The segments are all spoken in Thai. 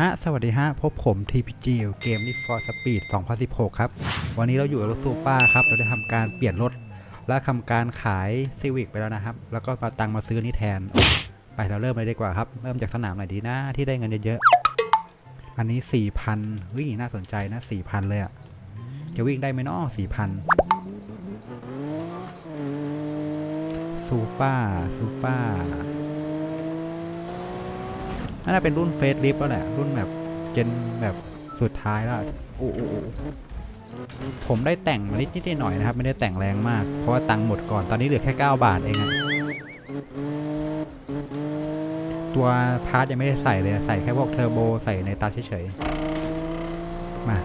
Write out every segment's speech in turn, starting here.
ฮะสวัสดีฮะ พบผม TPG เกม Need for Speed 2016 ครับ วันนี้เราอยู่กับรถซูเปอร์ครับ เราได้ทำการเปลี่ยนรถ และทำการขาย Civic ไปแล้วนะครับ แล้วก็มาตังมาซื้อนี่แทน ไปเราเริ่มเลยดีกว่าครับ เริ่มจากสนามไหนดีนะ ที่ได้เงินเยอะๆ อันนี้ 4,000วิ่งน่าสนใจนะ 4,000 เลยอะจะวิ่งได้ไหมเนาะ4,000ซูเปอร์ซูเปอร์ น่าจะเป็นรุ่นเฟสลิฟแล้วแหละ รุ่นแบบเจนแบบสุดท้ายแล้วโอ้โอ้ผมได้แต่งมานิดนิดหน่อยนะครับ ไม่ได้แต่งแรงมาก เพราะว่าตังค์หมดก่อนตอนนี้เหลือแค่ 9 บาทเองอะตัวพาร์ทยังไม่ได้ใส่เลยใส่แค่พวกเทอร์โบใส่ในตาเฉยๆ มา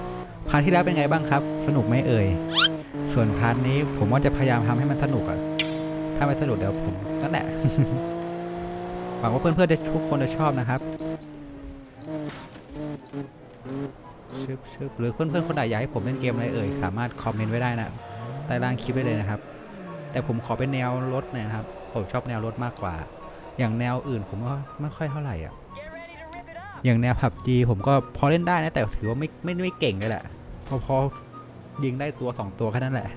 พาร์ทที่แล้วเป็นไงบ้างครับ สนุกไหมเอ่ย ส่วนพาร์ทนี้ผมว่าจะพยายามทำให้มันสนุกอะถ้าไม่สนุกเดี๋ยวผมนั่นแหละหวังว่าเพื่อนๆจะทุกคนจะชอบนะครับ ชึบชึบหรือเพื่อนๆคนไหนอยากให้ผมเล่นเกมอะไรเอ่ยสามารถคอมเมนต์ไว้ได้นะใต้ล่างคลิปได้เลยนะครับ แต่ผมขอเป็นแนวรถหน่อยนะครับ ผมชอบแนวรถมากกว่า อย่างแนวอื่นผมก็ไม่ค่อยเท่าไหร่อะอย่างแนวผับจีผมก็พอเล่นได้นะแต่ถือว่าไม่ไม่ไม่เก่งเลยแหละพอพอยิงได้ตัวสองตัวแค่นั้นแหละ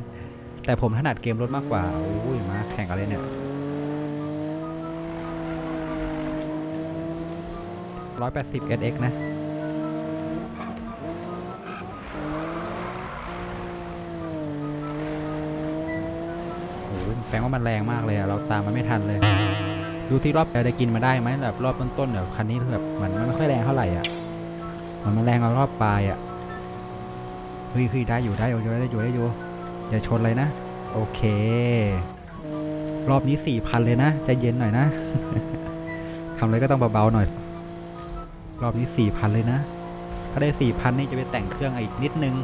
แต่ผมถนัดเกมรถมากกว่าโอ้ยมาแข่งกันเลยเนี่ย180 SX นะ ปลว่ามันแรงมากเลยเราตามมันไม่ทันเลย ดูที่รอบเราจะกินมาได้ไหมแบบรอบต้นๆเดี๋ยวคันนี้แบบมันมันไม่ค่อยแรงเท่าไหร่อะมันมาแรงเอารอบปลายอะเฮ้ยเฮ้ยได้อยู่ได้อยู่ได้อยู่ได้อยู่อย่าชนเลยนะ โอเค รอบนี้4,000เลยนะใจเย็นหน่อยนะทำอะไรก็ต้องเบาๆหน่อย รอบนี้4,000เลยนะ ถ้าได้4,000นี่จะไปแต่งเครื่องอีกนิดนึง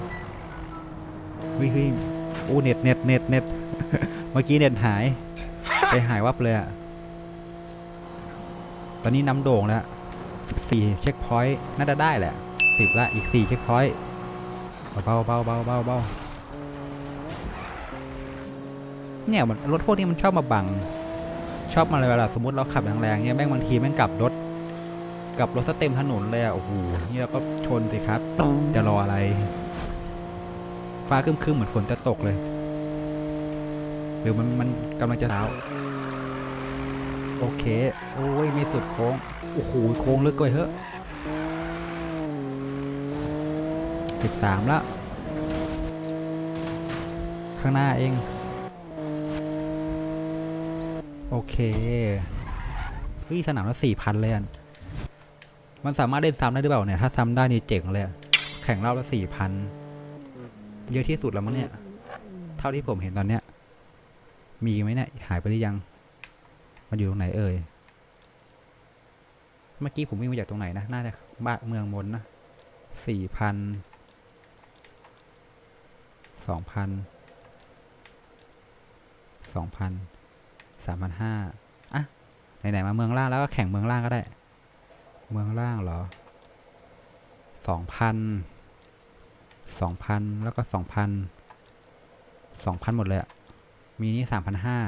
เฮ้ยเฮ้ย อู้เน็ตเน็ตเน็ตเน็ตเมื่อกี้เน็ตหาย ไปหายวับเลยอะตอนนี้น้ำโด่งแล้ว14เช็คพอยต์น่าจะได้แหละ10ละอีก4เช็คพอยต์เบาเบาเบาเบาเบาเนี่ยมันรถพวกนี้มันชอบมาบัง ชอบมาเลยเวลาสมมติเราขับแรงๆเนี่ยแม่งบางทีแม่งกลับรถกลับรถเต็มถนนเลยอะโอ้โหนี่เราก็ชนสิครับ จะรออะไร ฟ้าครึ้มๆเหมือนฝนจะตกเลย หรือมันมันกำลังจะเช้าโอเค โอ้ยไมีสุดโค้ง โอ้โห โค้งลึกกว่าเฮ้อะสิบสามแล้วข้างหน้าเอง โอเคเฮ้ยสนามละสี่พันเลยอะมันสามารถเล่นซ้ำได้หรือเปล่าเนี่ย ถ้าซ้ำได้นี่เจ๋งเลย แข่งรอบละสี่พัน เยอะที่สุดแล้วมั้งเนี่ย เท่าที่ผมเห็นตอนเนี้ย มีไหมเนี่ย หายไปหรือยัง มันอยู่ตรงไหนเอ่ย เมื่อกี้ผมวิ่งมาจากตรงไหนนะ น่าจะบ้านเมืองมนนะสี่พัน สองพัน สองพัน สามพันห้าอะ ไหนๆมาเมืองล่างแล้วก็แข่งเมืองล่างก็ได้ เมืองล่างเหรอ สองพัน สองพันแล้วก็สองพันสองพันหมดเลยอะมีนี่สามพันห้า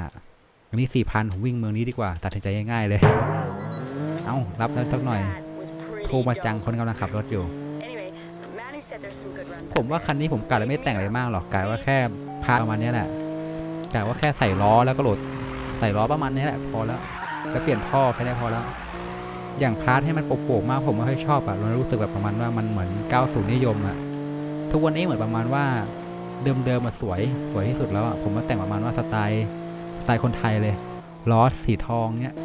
อันนี้สี่พันผมวิ่งเมืองนี้ดีกว่า ตัดสินใจง่ายๆเลย เอ้า รับแล้วสักหน่อยโทรมาจังคนกำลังขับรถอยู่ ผมว่าคันนี้ผมกะเลยไม่แต่งอะไรมากหรอกกะว่าแค่พาประมาณนี้แหละกะว่าแค่ใส่ล้อแล้วก็โหลดใส่ล้อประมาณนี้แหละพอแล้ว แล้วเปลี่ยนท่อแค่นี้พอแล้ว อย่างพาร์ทให้มันโปร่งๆมากผมไม่ค่อยชอบอะเรารู้สึกแบบประมาณว่ามันเหมือน 90 นิยมอะ ทุกวันนี้เหมือนประมาณว่าเดิมๆมาสวยสวยที่สุดแล้วอะผมมาแต่งประมาณว่าสไตล์สไตล์คนไทยเลยล้อสีทองเนี้ย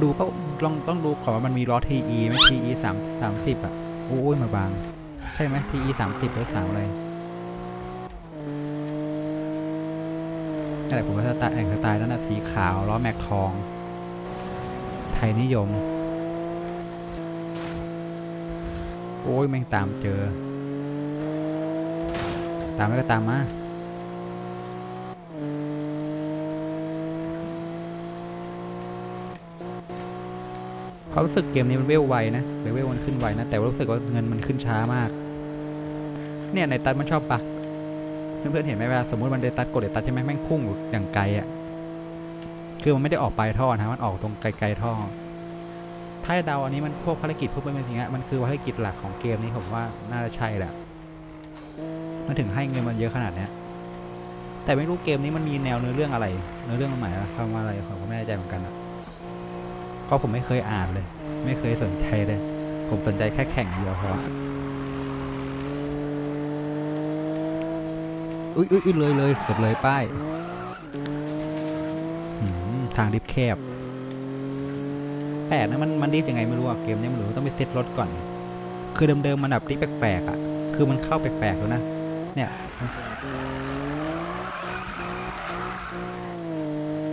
ดูเปล่าลองต้องดูก่อนว่ามันมีล้อ TE ไหม TE สามสามสิบอะโอ้ยมาบาง ใช่ไหม TE สามสิบหรือสามอะไรนั่นแหละผมว่าสไตล์แต่งสไตล์นั้นนะสีขาวล้อแม็กทอง ไทยนิยม โอ้ยแม่งตามเจอ ตามแล้วก็ตามมาความรู้สึกเกมนี้มันเวลไวนะเลเวลมันขึ้นไวนะ แต่รู้สึกว่าเงินมันขึ้นช้ามาก เนี่ยในตัดมันชอบปัก เพื่อนๆเห็นไหมเวลาสมมติมันเดตัดกดเดตัดใช่ไหมแม่งพุ่งอย่างไกลอะ่ะ คือมันไม่ได้ออกปลายท่อนะมันออกตรงไกลๆท่อ ถ้าเดาอันนี้มันพวกภารกิจพวกเป็นอย่างเงี้ยมันคือภารกิจหลักของเกมนี้ผมว่าน่าจะใช่แหละ มันถึงให้เงินมันเยอะขนาดนี้แต่ไม่รู้เกมนี้มันมีแนวเนื้อเรื่องอะไร เนื้อเรื่องมันหมายความว่าอะไรผมก็ไม่แน่ใจเหมือนกันอะเพราะผมไม่เคยอ่านเลย ไม่เคยสนใจเลย ผมสนใจแค่แข่งเดียวพออุ้ยอุ้ยอุ๊ยเลยเลยเกือบเลยป้ายทางดิฟแคบแปลกนะมันมันดิฟยังไงไม่รู้อะเกมเนี้ยมันรู้ต้องไปเซตรถก่อน คือเดิมๆมันแบบดิฟแปลกๆอะคือมันเข้าแปลกๆแล้วนะ เนี่ย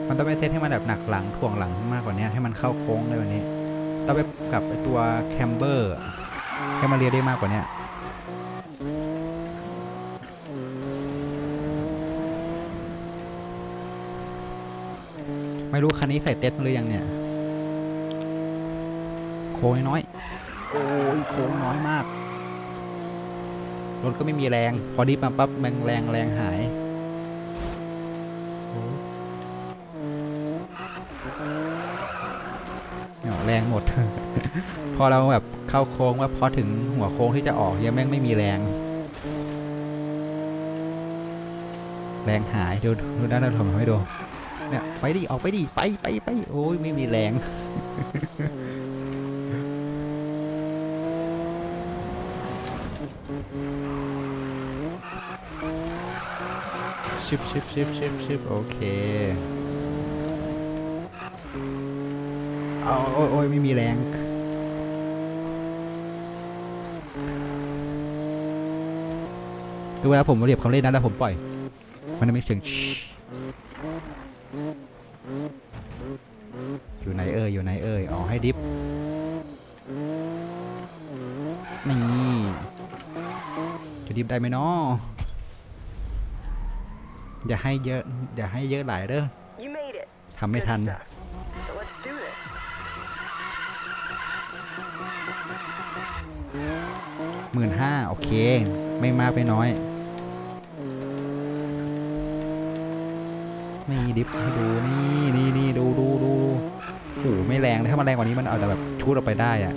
มันต้องไปเซตให้มันแบบหนักหลังถ่วงหลังมากกว่านี้ให้มันเข้าโค้งได้กว่านี้ต้องไปกับไอตัวแคมเบอร์ให้มันเรียได้มากกว่านี้ไม่รู้คันนี้ใส่เต็ดมาหรือยังเนี่ย โค้งน้อย โอ้ยโค้งน้อยมาก รถก็ไม่มีแรง พอดิฟมาปั๊บแรงแรงแรงหายแรงหมด พอเราแบบเข้าโค้งว่าพอถึงหัวโค้งที่จะออกยังแม่งไม่มีแรง แรงหายดูดูด้านหน้าผมให้ดูเนี่ยไปดิออกไปดิไปไปไปโอ้ยไม่มีแรง ชิบชิบชิบชิบชิบโอเคเอาโอ้ยโอ้ยไม่มีแรงคือเวลาผมเรียบคำเล่นนั้นแล้วผมปล่อย มันจะไม่เสียงอยู่ไหนเอ่ยอยู่ไหนเอ่ยอ๋อให้ดิฟนี่จะดิฟได้ไหมเนาะ อย่าให้เยอะ อย่าให้เยอะหลายเด้อ You made it. ทำไม่ทัน Good stuff. So let's do this. หมื่นห้าโอเค ไม่มากไม่น้อย นี่ดิฟให้ดู นี่นี่นี่ดูดูดูโอ้โหไม่แรงเลยถ้ามันแรงกว่านี้มันเอาแต่แบบชูดออกไปได้อะ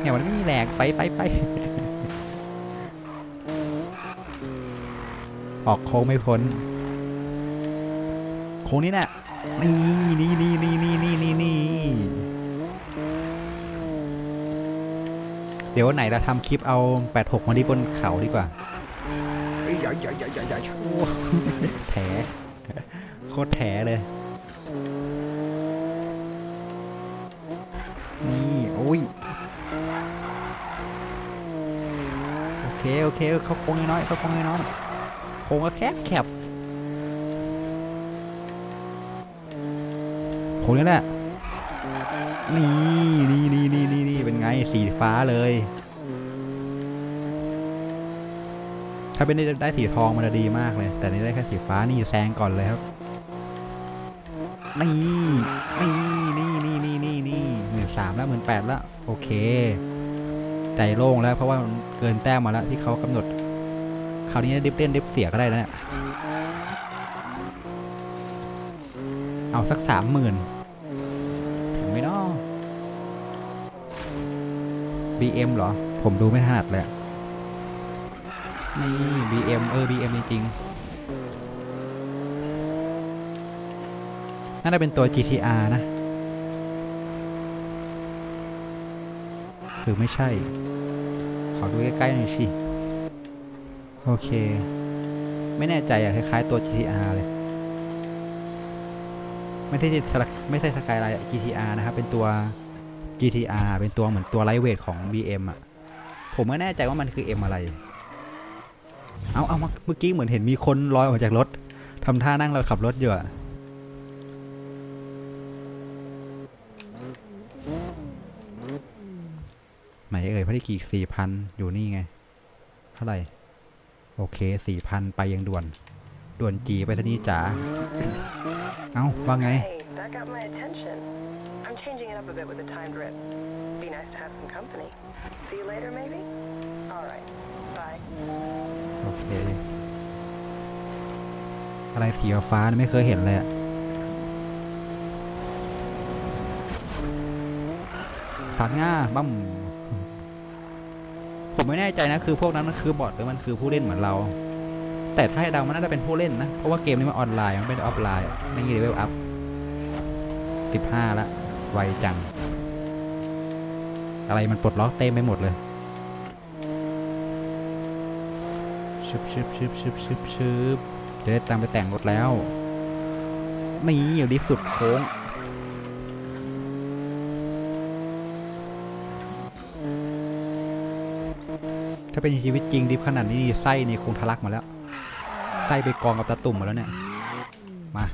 เนี่ยมันไม่มีแรงไปไปไป ออกโค้งไม่พ้น โค้งนี้น่ะนี่นี่นี่นี่นี่นี่นี่นี่เดี๋ยววันไหนเราทำคลิปเอา 86 มาที่บนเขาดีกว่าเอ้ยอย่าอย่าอย่าอย่าอย่าโอ้แถโคตรแถเลย นี่โอ้ยโอเค โอเค เขาโค้งน้อยเขาโค้งน้อย ค้งก็แคบแคบโค้งนี้แหละนี่นี่นี่นี่นี่นี่เป็นไงสีฟ้าเลย ถ้าเป็นได้ได้สีทองมันจะดีมากเลย แต่นี่ได้แค่สีฟ้านี่แซงก่อนเลยครับนี่นี่นี่นี่นี่นี่นี่หมื่นสามแล้วหมื่นแปดแล้ว โอเค ใจโล่งแล้วเพราะว่ามันเกินแต้มมาแล้วที่เขากำหนด คราวนี้ดิฟเล่นดิฟเสียก็ได้แล้วเนี่ยเอาสักสามหมื่นถึงไหมเนาะ BM เหรอ ผมดูไม่ถนัดเลยนี่ BM เออ BM จริงๆน่าจะเป็นตัว GTR นะ หรือไม่ใช่ ขอดูใกล้ๆหน่อยสิ โอเค ไม่แน่ใจอะคล้ายๆตัว GTR เลย ไม่ใช่สกไม่ใช่สกายไลน์ GTR นะครับเป็นตัว GTR เป็นตัวเหมือนตัวไลท์เวทของ BM อะผมไม่แน่ใจว่ามันคือ M อะไร เอาเอามาเมื่อกี้เหมือนเห็นมีคนลอยออกจากรถทำท่านั่งเราขับรถอยู่อะไหนเอ่ยพอดีกี่สี่พันอยู่นี่ไง เท่าไหร่ โอเคสี่พันไปยังด่วน ด่วนจีไปทนี่จ๋า เอาว่าไง Hey, that got my attention. I'm changing it up a bit with a timed rip. Be nice to have some company. See you later, maybe? All right. Bye. โอเค อะไรสีฟ้าๆนี่ไม่เคยเห็นเลยอะสารง่าบั้ม ผมไม่แน่ใจนะคือพวกนั้นมันคือบอทหรือมันคือผู้เล่นเหมือนเรา แต่ถ้าให้เดามันน่าจะเป็นผู้เล่นนะ เพราะว่าเกมนี้มันออนไลน์มันเป็นออฟไลน์นี่เลเวลอัพสิบห้าละไวจัง อะไรมันปลดล็อกเต็มไปหมดเลยชึบชึบชึบชึบชึบชึบจะได้ตามไปแต่งรถแล้วนี่อยู่ดิฟต์สุดโค้ง ถ้าเป็นชีวิตจริงดิฟขนาดนี้ไส้นี่คงทะลักมาแล้ว ไส้ไปกองกับตาตุ่มมาแล้วเนี่ย มา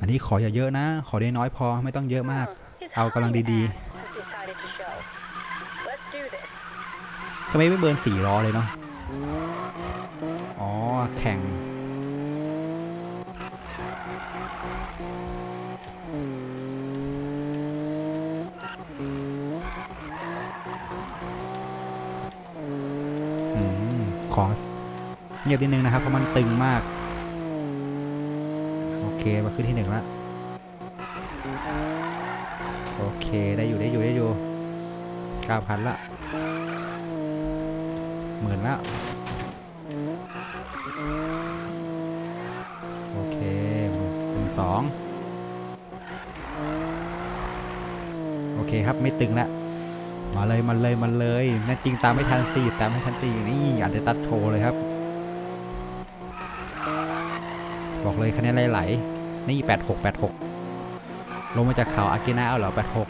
อันนี้ขออย่าเยอะนะ ขอได้น้อยพอไม่ต้องเยอะมาก เอากำลังดีๆ decided to show. Let's do this. ๆทำไมไม่เบิร์นสี่ล้อเลยเนาะ อ๋อ แข่ง ขอเงียบนิดนึงนะครับเพราะมันตึงมาก โอเคมาขึ้นที่หนึ่งละโอเคได้อยู่ได้อยู่ได้อยู่เก้าพันละหมื่นละโอเคหมื่นสองโอเคครับไม่ตึงละ มาเลยมาเลยมาเลยนั่นจริงตามไม่ทันสี่ตามไม่ทันสี่นี่อันเดตัดโชว์เลยครับ บอกเลยคะแนนไหลๆนี่แปดหกแปดหกลงมาจากเขาอากินาเอาเหรอแปดหก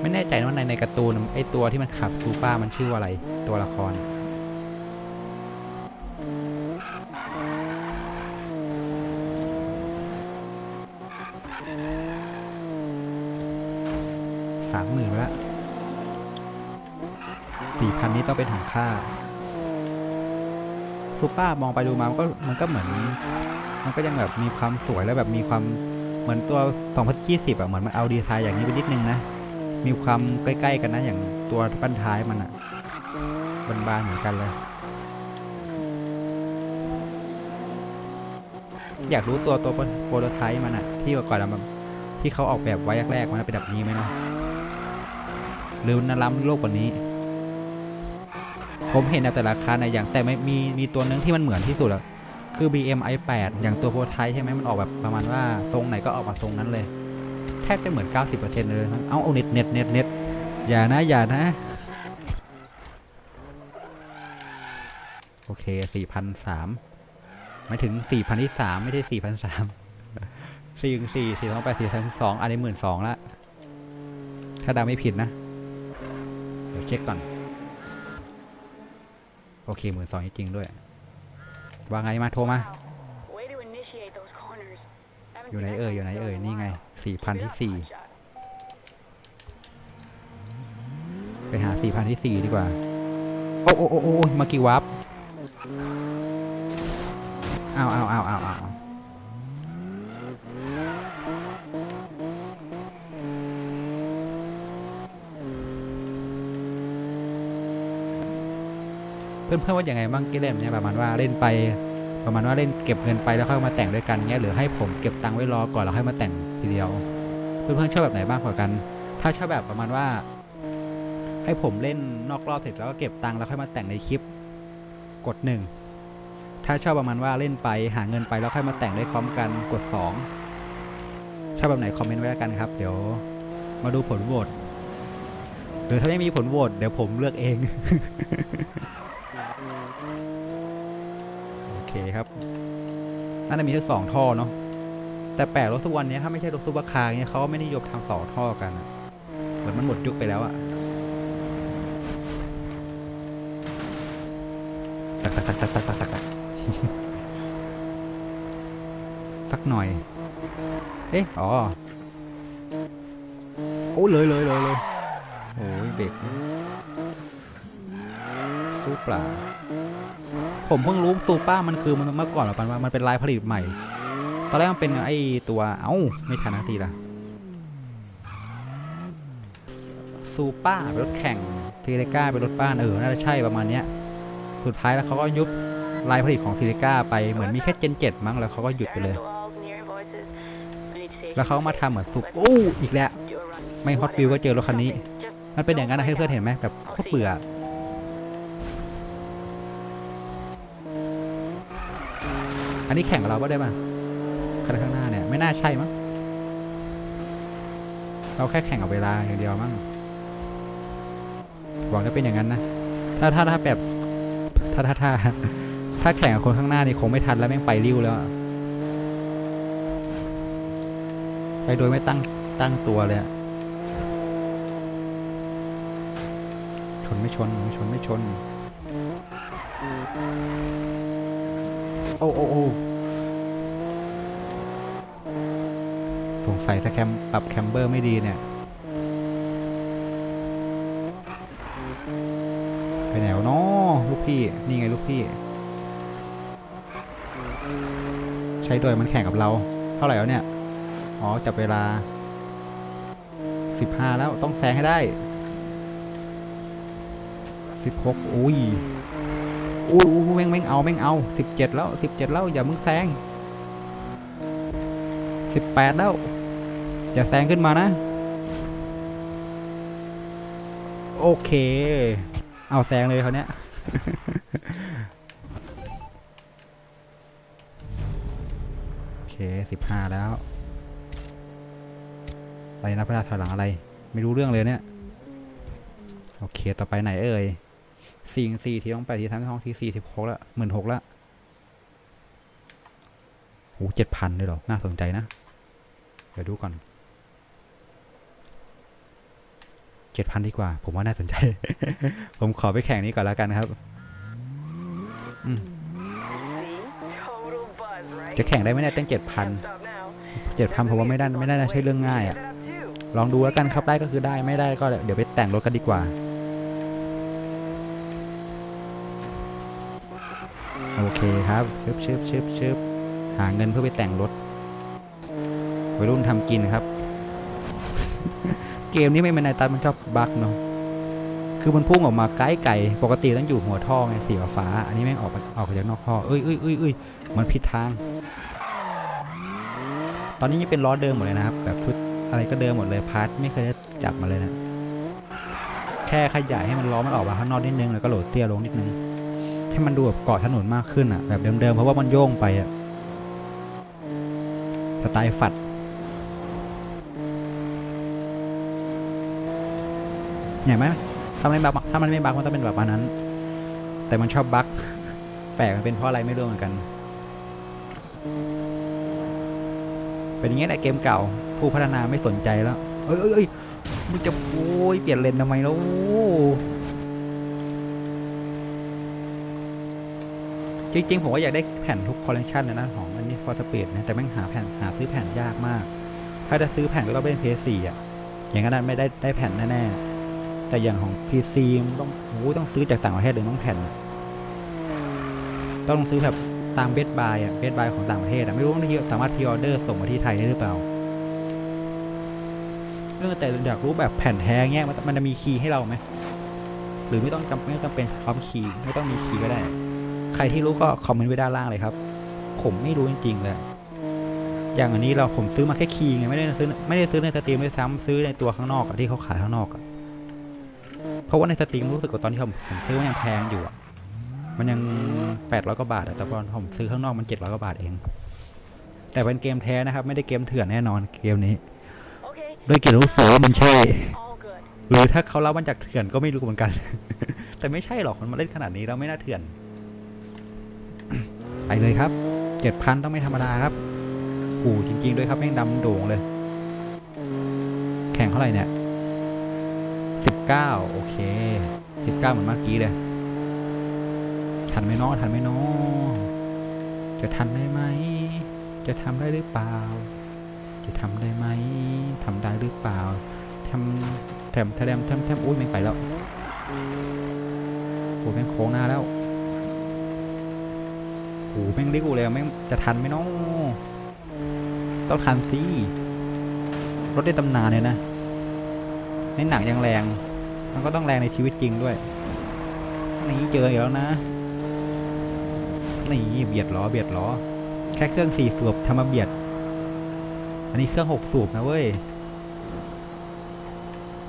ไม่แน่ใจว่าในในการ์ตูนไอตัวที่มันขับซูเปอร์มันชื่อว่าอะไรตัวละคร สามหมื่นละสี่พันนี้ต้อง เป็นของค่าซูปอร์มองไปดูมามันก็มันก็เหมือน มันก็ยังแบบมีความสวยแล้วแบบมีความเหมือนตัว 2020อะเหมือนมันเอาดีไซน์อย่างนี้ไปนิดนึงนะ มีความใกล้ๆกันนะอย่างตัวบั้นท้ายมันอะบานๆเหมือนกันเลย อยากรู้ตัวตัวโปรโตไทป์มันอะ ที่ก่อนๆอะมันที่เขาออกแบบไว้แรกๆมันเป็นแบบนี้ไหมเนาะหรือมันล้ำโลกกว่านี้ ผมเห็นแต่ละคันนะอย่างแต่ไม่มีมีตัวนึงที่มันเหมือนที่สุดอะคือ BM i8 อย่างตัวโปรไทใช่ไหมมันออกแบบประมาณว่าทรงไหนก็ออกมาทรงนั้นเลย แทบจะเหมือน 90%เลยนะเอาเอาเน็ตเน็ตเน็ตเน็ตอย่านะอย่านะ โอเค 4,003ไม่ถึง 4,000ที่3ไม่ได้4,003 4 4 4 2 8 4 3 2อันนี้12,000ละถ้าดาไม่ผิดนะ เดี๋ยวเช็คก่อน โอเคหมื่นสองจริงๆด้วย ว่าไงมาโทรมา อยู่ไหนเอ่ยอยู่ไหนเอ่ยนี่ไงสี่พันที่สี่ไปหาสี่พันที่สี่ดีกว่า โอ้โอ้โอ้โอ้มากี่วับอ้าวอ้าวอ้าวอ้าว เพื่อนๆว่าอย่างไงบ้างเกมเล่นเนี่ยประมาณว่าเล่นไป ประมาณว่าเล่นเก็บเงินไปแล้วค่อยมาแต่งด้วยกันเงี้ยหรือให้ผมเก็บตังค์ไว้รอก่อนแล้วค่อยมาแต่งทีเดียว เพื่อนๆชอบแบบไหนบ้างกว่ากัน ถ้าชอบแบบประมาณว่า ให้ผมเล่นนอกรอบเสร็จแล้วก็เก็บตังค์แล้วค่อยมาแต่งในคลิปกดหนึ่งถ้าชอบประมาณว่าเล่นไปหาเงินไปแล้วค่อยมาแต่งได้พร้อมกันกดสองชอบแบบไหนคอมเมนต์ไว้แล้วกันครับ เดี๋ยวมาดูผลโหวตหรือถ้าไม่มีผลโหวตเดี๋ยวผมเลือกเอง เคครับน่าจะมีแค่สองท่อเนาะแต่แปลกรถทุกวันนี้ถ้าไม่ใช่รถซูเปอร์คาร์เงี้ยเขาก็ไม่นิยมทำสองท่อกันเหมือนมันหมดยุคไปแล้วอะตักตักตักตักตักตักตักสักหน่อย เอ๊ะ อ๋อ โอ้เลยเลยเลยเลยโอ้ยเบรกสู้เปล่า ผมเพิ่งรู้ซูป้ามันคือมันเมื่อก่อนหรอปันว่ามันเป็นลายผลิตใหม่ ตอนแรกมันเป็นไอ้ตัวเอ้าไม่ทันนาทีละซูป้าเป็นรถแข่งเทเลก้าเป็นรถบ้านเออน่าจะใช่ประมาณเนี้ยสุดท้ายแล้วเขาก็ยุบลายผลิตของซิลิก้าไปเหมือนมีแค่เจนเจ็ดมั้งแล้วเขาก็หยุดไปเลย แล้วเขาก็มาทำเหมือนสุปอู้อีกแล้ว ไม่ฮอตวิวก็เจอรถคันนี้ มันเป็นอย่างนั้นนะเพื่อนๆเห็นไหมแบบโคตรเบื่อ อันนี้แข่งกับเราป่ะได้ป่ะคันข้างหน้าเนี่ยไม่น่าใช่มั้งเราแค่แข่งกับเวลาอย่างเดียวมั้งหวังจะเป็นอย่างนั้นนะถ้าถ้าถ้าแบบถ้าถ้าถ้าถ้าแข่งกับคนข้างหน้านี่คงไม่ทันแล้วแม่งไปริ้วแล้วไปโดยไม่ตั้งตั้งตัวเลยชนไม่ชนชนไม่ชน โอ้โอ้โอ้สงสัยถ้าแคมปรับแคมเบอร์ไม่ดีเนี่ยไปไหนวะเนาะลูกพี่นี่ไงลูกพี่ ใช้โดยมันแข่งกับเรา เท่าไหร่แล้วเนี่ยอ๋อจับเวลา15แล้วต้องแซงให้ได้16อุ้ยอุ้ย อุ้ยแม่งแม่งเอาแม่งเอา17แล้ว17แล้วอย่ามึงแซง18แปดแล้วอย่าแซงขึ้นมานะ โอเค เอาแซงเลยเขาเนี้ยโอเค15แล้วอะไรนะพระราถอยหลังอะไร ไม่รู้เรื่องเลยเนี่ย โอเค ต่อไปไหนเอ่ย สี่สี่ทีต้องไปทีทำที่ห้องทีสี่สิบหกละหมื่นหกละโหเจ็ดพันเลยหรอ น่าสนใจนะ เดี๋ยวดูก่อนเจ็ดพันดีกว่า ผมว่าน่าสนใจ ผมขอไปแข่งนี้ก่อนแล้วกันครับ จะแข่งได้ไหมเนี่ยตั้งเจ็ดพันเจ็ดพันผมว่าไม่ได้ไม่ได้นะใช่เรื่องง่ายอะลองดูแล้วกันครับได้ก็คือได้ไม่ได้ก็เดี๋ยวไปแต่งรถกันดีกว่า โอ เคครับชึบชึบชึบชึบหาเงินเพื่อไปแต่งรถวัยรุ่นทำกินครับ เกมนี้ไม่เป็นไรตัดมันชอบบั๊กเนาะคือมันพุ่งออกมาไกลไก่ปกติต้องอยู่หัวท่อไงสีฟ้า อันนี้แม่งออกออกจากนอกท่อเอ้ยเอ้ยเอ้ยเอ้ยมันผิดทาง ตอนนี้ยังเป็นล้อเดิมหมดเลยนะครับ แบบชุดอะไรก็เดิมหมดเลยพาร์ทไม่เคยได้จับมาเลยนะ แค่ขยายให้มันล้อมันออกมาข้างนอกนิดนึงแล้วก็โหลดเตี้ยลงนิดนึง ให้มันดูแบบเกาะถนนมากขึ้นอะแบบเดิมๆ เพราะว่ามันโยงไปอะสไตล์ฝัด เห็นไหมถ้ามันไม่บักถ้ามันไม่บักมันต้องเป็นแบบนั้น แต่มันชอบบักแปลกมันเป็นเพราะอะไรไม่รู้เหมือนกัน เป็นอย่างเงี้ยแหละเกมเก่า ผู้พัฒนาไม่สนใจแล้ว เอ้ยเอ้ยเอ้ยมึงจะโอ้ยเปลี่ยนเลนทำไมแล้ว จริงๆ ผมก็อยากได้แผ่นทุกคอลเลคชันเลยนะของอันนี้ฟอร์สปีดนะแต่แม่งหาแผ่นหาซื้อแผ่นยากมาก ถ้าจะซื้อแผ่นก็ต้องเป็นเพย์สี่อะ อย่างนั้นไม่ได้ได้แผ่นแน่ๆ แต่อย่างของ PC มันต้องโอ้ต้องซื้อจากต่างประเทศเลยต้องแผ่น ต้องซื้อแบบตามเบสบายอะเบสบายของต่างประเทศอะไม่รู้ว่าที่สามารถพ r ออเดอร์ส่งมาที่ไทยได้หรือเปล่าเออแต่อยากรู้แบบแผ่นแท้เงี้ยมันมันจะมีคีย์ให้เราไหมหรือไม่ต้องจำไม่จำเป็นพร้อมคีย์ไม่ต้องมีคีย์ก็ได้ ใครที่รู้ก็คอมเมนต์ไว้ด้านล่างเลยครับ ผมไม่รู้จริงๆเลย อย่างอันนี้เราผมซื้อมาแค่คีย์ไงไม่ได้ซื้อไม่ได้ซื้อในสตรีมด้วยซ้ำซื้อในตัวข้างนอกอะที่เขาขายข้างนอกอะเพราะว่าในสตรีมรู้สึกว่าตอนที่ผมผมซื้อมันยังแพงอยู่อะมันยังแปดร้อยกว่าบาทอะแต่ตอนผมซื้อข้างนอกมันเจ็ดร้อยกว่าบาทเอง แต่เป็นเกมแท้นะครับ ไม่ได้เกมเถื่อนแน่นอนเกมนี้ด้วยเกียรติรู้สึกว่ามันใช่หรือถ้าเขาเล่ามันจากเถื่อนก็ไม่รู้เหมือนกัน แต่ไม่ใช่หรอกมันมาเล่นขนาดนี้แล้วไม่น่าเถื่อน ไปเลยครับเจ็ดพันต้องไม่ธรรมดาครับโอ้จริง ๆ ด้วยครับแม่งดำโด่งเลย แข่งเท่าไหร่เนี่ยสิบเก้าโอเคสิบเก้าเหมือนเมื่อกี้เลย ทันไหมเนาะทันไหมเนาะจะทันได้ไหม จะทำได้หรือเปล่า จะทำได้ไหมทำได้หรือเปล่าทำแถมแถมแถมแถมอุ้ยแม่งไปแล้วโอ้แม่งโค้งหน้าแล้ว โอ้แม่งเรียกกูเลยแม่งจะทันไหมน้องต้องทันสิรถได้ตำนานเลยนะในหนังยังแรง มันก็ต้องแรงในชีวิตจริงด้วยนี่เจออีกแล้วนะนี่เบียดล้อเบียดล้อ แค่เครื่องสี่สูบทำมาเบียด อันนี้เครื่องหกสูบนะเว้ย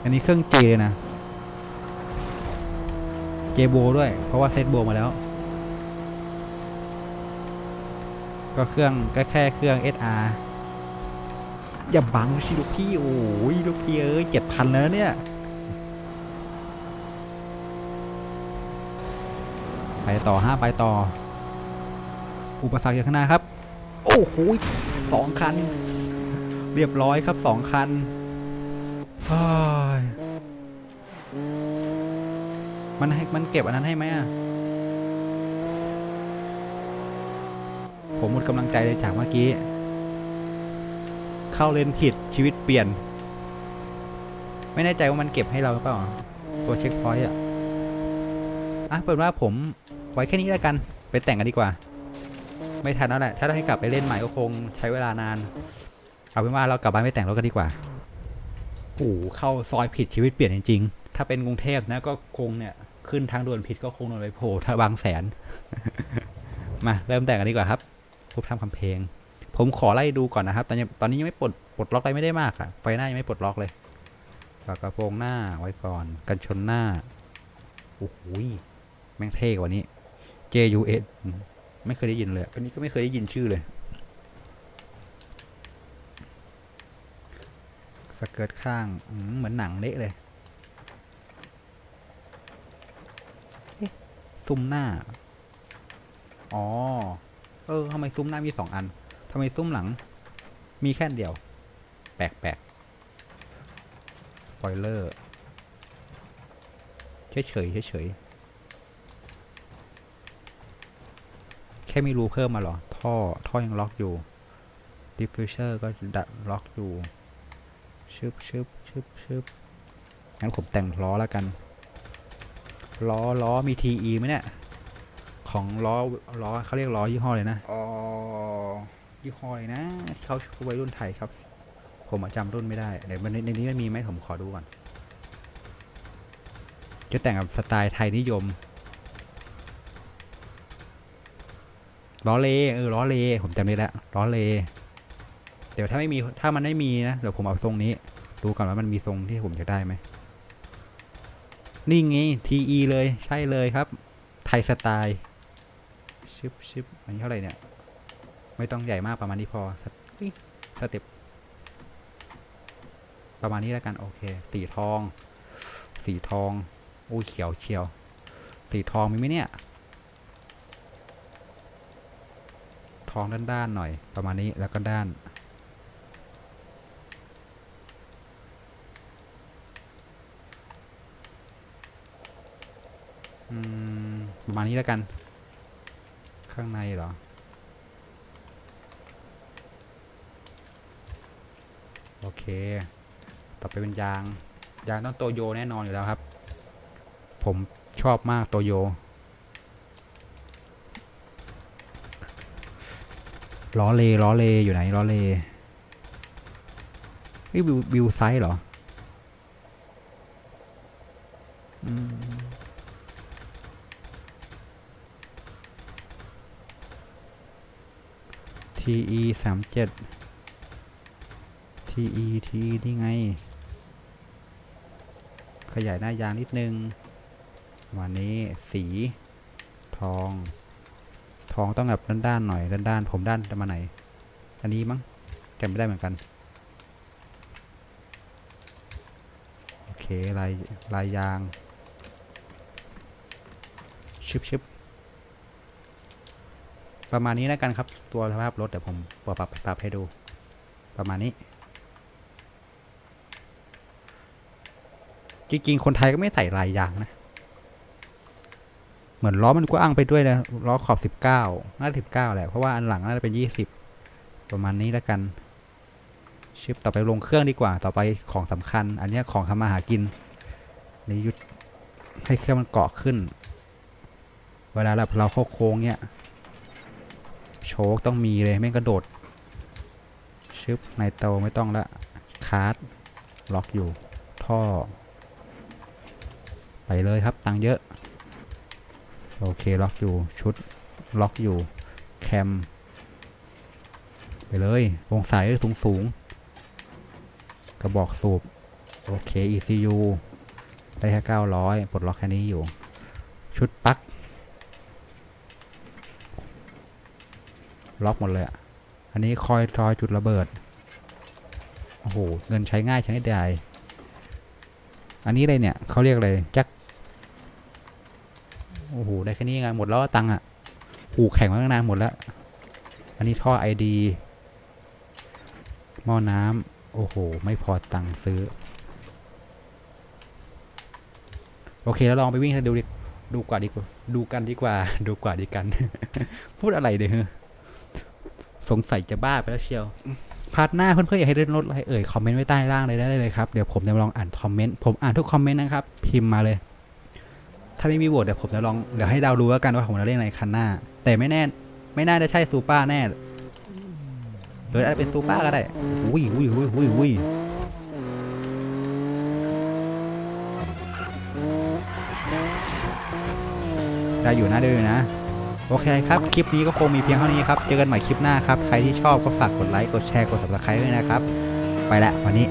อันนี้เครื่องเจนะ เจโบด้วย เพราะว่าเซตโบมาแล้ว ก็เครื่องก็แค่เครื่อง SR อย่าบังสิลูกพี่โอ้ยลูกพี่เอ้ยเจ็ดพันแล้วเนี่ย ไปต่อห้าไปต่อ อุปสรรคอยู่ข้างหน้าครับ โอ้โหสองคัน เรียบร้อยครับสองคันมันให้มันเก็บอันนั้นให้ไหมอะ ผมหมดกำลังใจเลยจากเมื่อกี้ เข้าเลนผิดชีวิตเปลี่ยน ไม่แน่ใจว่ามันเก็บให้เราหรือเปล่า ตัวเช็คพอยต์อะอะเปิดว่าผมไว้แค่นี้แล้วกัน ไปแต่งกันดีกว่า ไม่ทันแล้วแหละ ถ้าให้กลับไปเล่นใหม่ก็คงใช้เวลานาน เอาเป็นว่าเรากลับบ้านไปแต่งรถกันดีกว่าโอ้โหเข้าซอยผิดชีวิตเปลี่ยนจริงๆ ถ้าเป็นกรุงเทพนะก็คงเนี่ยขึ้นทางด่วนผิดก็คงโดนไปโผล่ถ้าบางแสน มาเริ่มแต่งกันดีกว่าครับ พบทำคำเพลง ผมขอไล่ดูก่อนนะครับ ตอนนี้ตอนนี้ยังไม่ปลดปลดล็อกอะไรไม่ได้มากอะไฟหน้ายังไม่ปลดล็อกเลยฝากระโปรงหน้าไว้ก่อน กันชนหน้า โอ้โหยแม่งเท่กว่านี้ JUS ไม่เคยได้ยินเลย อันนี้ก็ไม่เคยได้ยินชื่อเลยสเกิร์ตข้างเหมือนหนังเละเลยซุ้มหน้า อ๋อ เออทำไมซุ้มหน้ามีสองอันทำไมซุ้มหลัง มีแค่เดียว แปลกแปลกสปอยเลอร์เฉยเฉยเฉยเฉยๆแค่ไมีรูเพิ่มมาหรอ ท่อ ท่อยังล็อกอยู่ดิฟฟิวเซอร์ก็ดัดล็อกอยู่ ชึบชึบชึบชึบงั้นผมแต่งล้อแล้วกัน ล้อล้อมี TE ไหมเนี่ย ของล้อล้อเขาเรียกล้อยี่ห้อเลยนะอ๋อยี่ห้อเลยนะเขาวัยรุ่นไทยครับ ผมอะจำรุ่นไม่ได้เดี๋ยวในนี้มันมีไหมผมขอดูก่อนจะแต่งกับสไตล์ไทยนิยมล้อเลเออล้อเลผมจำได้แล้วล้อเลเดี๋ยวถ้าไม่มีถ้ามันไม่มีนะเดี๋ยวผมเอาทรงนี้ ดูก่อนว่ามันมีทรงที่ผมอยากได้ไหมนี่ไง TE เลยใช่เลยครับ ไทยสไตล์ ชิบชิบอันนี้เท่าไหร่เนี่ย ไม่ต้องใหญ่มากประมาณนี้พอสเต็ปสเต็ปประมาณนี้แล้วกัน โอเค สีทอง สีทองอุ้ยเขียวเขียว สีทองมีไหมเนี่ย ทองด้านๆหน่อย ประมาณนี้แล้วก็ด้านอืมประมาณนี้แล้วกัน ข้างในเหรอ โอเค ต่อไปเป็นยาง ยางต้องโตโยแน่นอนอยู่แล้วครับ ผมชอบมากโตโย ล้อเลล้อเลอยู่ไหนล้อเล่วิววิวไซส์เหรอ TE สามเจ็ด TE TE นี่ไง ขยายหน้ายางนิดนึง วันนี้สี ทอง ทองต้องแบบด้านๆหน่อยด้านๆผมด้านจะมาไหน อันนี้มั้งจำไม่ได้เหมือนกัน โอเค ลาย ลายยาง ชึบชึบ ประมาณนี้แล้วกันครับ ตัวสภาพรถเดี๋ยวผมปรับปรับให้ดู ประมาณนี้ จริงๆ คนไทยก็ไม่ใส่ลายยางนะ เหมือนล้อมันกว้างไปด้วยนะล้อขอบสิบเก้าน่าสิบเก้าแหละ เพราะว่าอันหลังน่าจะเป็นยี่สิบประมาณนี้แล้วกัน ชิปต่อไปลงเครื่องดีกว่า ต่อไปของสำคัญ อันนี้ของทำมาหากินนี่ยุดให้เครื่องมันเกาะขึ้น เวลาเราเราเข้าโค้งเนี้ย โชคต้องมีเลยไม่งกระโดด ชึบในเตาไม่ต้องละ คาร์ดล็อกอยู่ ท่อ ไปเลยครับ ตังเยอะ โอเค ล็อกอยู่ ชุด ล็อกอยู่ แคม ไปเลย วงสายสูงสูง กระบอกสูบ โอเค ECU ได้แค่เก้าร้อยปลดล็อกแค่นี้อยู่ ชุดปลั๊ก ล็อกหมดเลยอะอันนี้คอยทอยจุดระเบิด โอ้โห เงินใช้ง่ายใช้ได้ อันนี้เลยเนี่ยเขาเรียกเลยจัก โอ้โห ได้แค่นี้ไงหมดแล้วตังค์อะผูกแข่งมาตั้งนานหมดแล้ว อันนี้ท่อไอดีหม้อน้ำโอ้โห ไม่พอตังค์ซื้อ โอเค แล้วลองไปวิ่งกันดูดิดูกว่าดีกว่า ดูกันดีกว่า ดูกว่าดีกัน พูดอะไรเด้อ สงสัยจะบ้าไปแล้วเชียวพาร์ทหน้าเพื่อนๆอยากให้เล่นรถอะไรเอ่ยคอมเมนต์ไว้ใต้ล่างเลยได้เลยครับ เดี๋ยวผมจะลองอ่านคอมเมนต์ผมอ่านทุกคอมเมนต์นะครับ พิมพ์มาเลย ถ้าไม่มีโหวตเดี๋ยวผมจะลองเดี๋ยวให้ดาวรู้แล้วกันว่าผมจะเล่นอะไรคันหน้า แต่ไม่แน่ ไม่น่าจะใช่ซูเปอร์แน่หรืออาจจะเป็นซูเปอร์ก็ได้อุ้ยอุ้ยอุ้ยอุ้ยอุ้ยได้อยู่นะได้อยู่นะ โอเคครับ คลิปนี้ก็คงมีเพียงเท่านี้ครับ เจอกันใหม่คลิปหน้าครับ ใครที่ชอบก็ฝากกดไลค์ กดแชร์ กด subscribe ด้วยนะครับ ไปละวันนี้